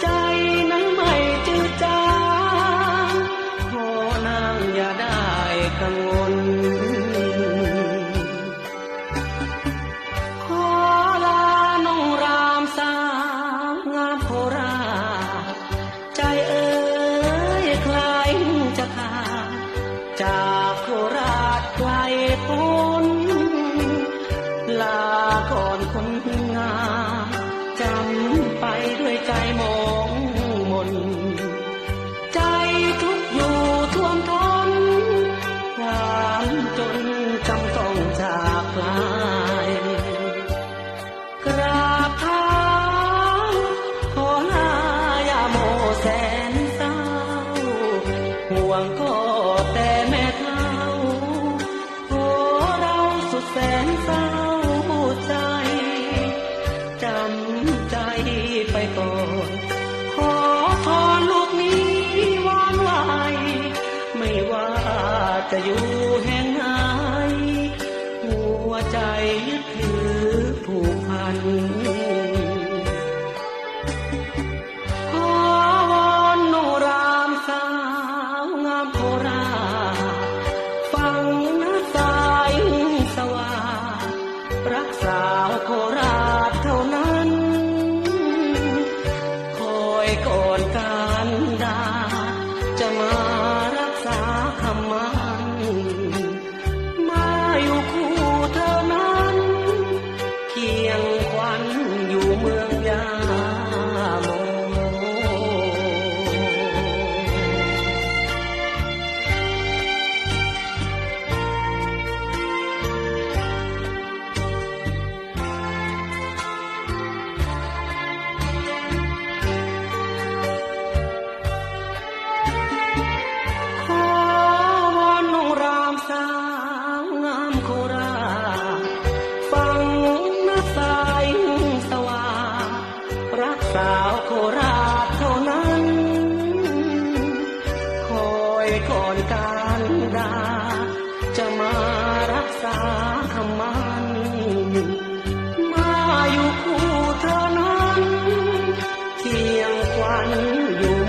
ใจนั้นไม่จืจาขอนางอย่าได้กังวล ขอลานรามสาวงามโคราใจเอ๋ยคลายจะขาจากโคราไกลพ้นลาก่อนคนงาม จากลกราบเท้าขอลายาโมแสนเศร้า ห่วงก็แต่แม่เท่าโอเราสุดแสนเศร้าใจ จำใจไปก่อนขอทอนลูกนี้วอนไว้ไม่ว่าจะอยู่ รักสาวโครา สาวโคราชเท่านั้น คอยก่อนการดา จะมารักษาคำมันมาอยู่คู่เธอนั้น เที่ยงควันอยู่